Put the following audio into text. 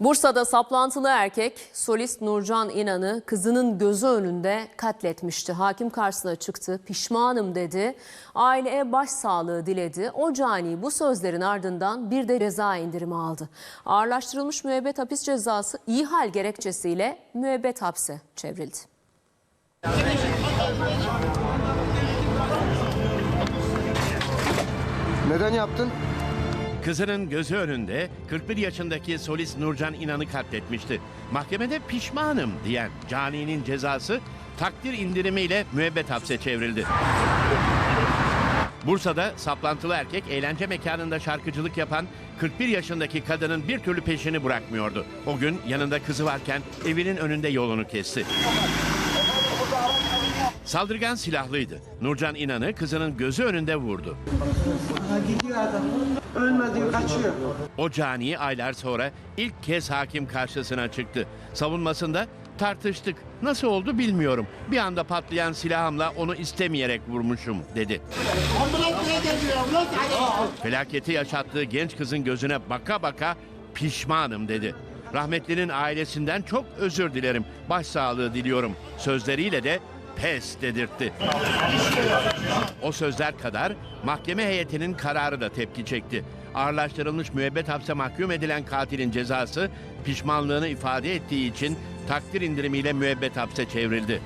Bursa'da saplantılı erkek solist Nurcan İnan'ı kızının gözü önünde katletmişti. Hakim karşısına çıktı, pişmanım dedi. Aileye başsağlığı diledi. O cani bu sözlerin ardından bir de ceza indirimi aldı. Ağırlaştırılmış müebbet hapis cezası iyi hal gerekçesiyle müebbet hapse çevrildi. Neden yaptın? Kızının gözü önünde 41 yaşındaki solist Nurcan İnan'ı katletmişti. Mahkemede pişmanım diyen caninin cezası takdir indirimiyle müebbet hapse çevrildi. Bursa'da saplantılı erkek eğlence mekanında şarkıcılık yapan 41 yaşındaki kadının bir türlü peşini bırakmıyordu. O gün yanında kızı varken evinin önünde yolunu kesti. Saldırgan silahlıydı. Nurcan İnan'ı kızının gözü önünde vurdu. Ha, gidiyor adam. Kaçıyor. O cani aylar sonra ilk kez hakim karşısına çıktı. Savunmasında tartıştık. Nasıl oldu bilmiyorum. Bir anda patlayan silahımla onu istemeyerek vurmuşum dedi. Felaketi yaşattığı genç kızın gözüne baka baka pişmanım dedi. Rahmetlinin ailesinden çok özür dilerim. Başsağlığı diliyorum. Sözleriyle de pes dedirtti. O sözler kadar mahkeme heyetinin kararı da tepki çekti. Ağırlaştırılmış müebbet hapse mahkum edilen katilin cezası pişmanlığını ifade ettiği için takdir indirimiyle müebbet hapse çevrildi.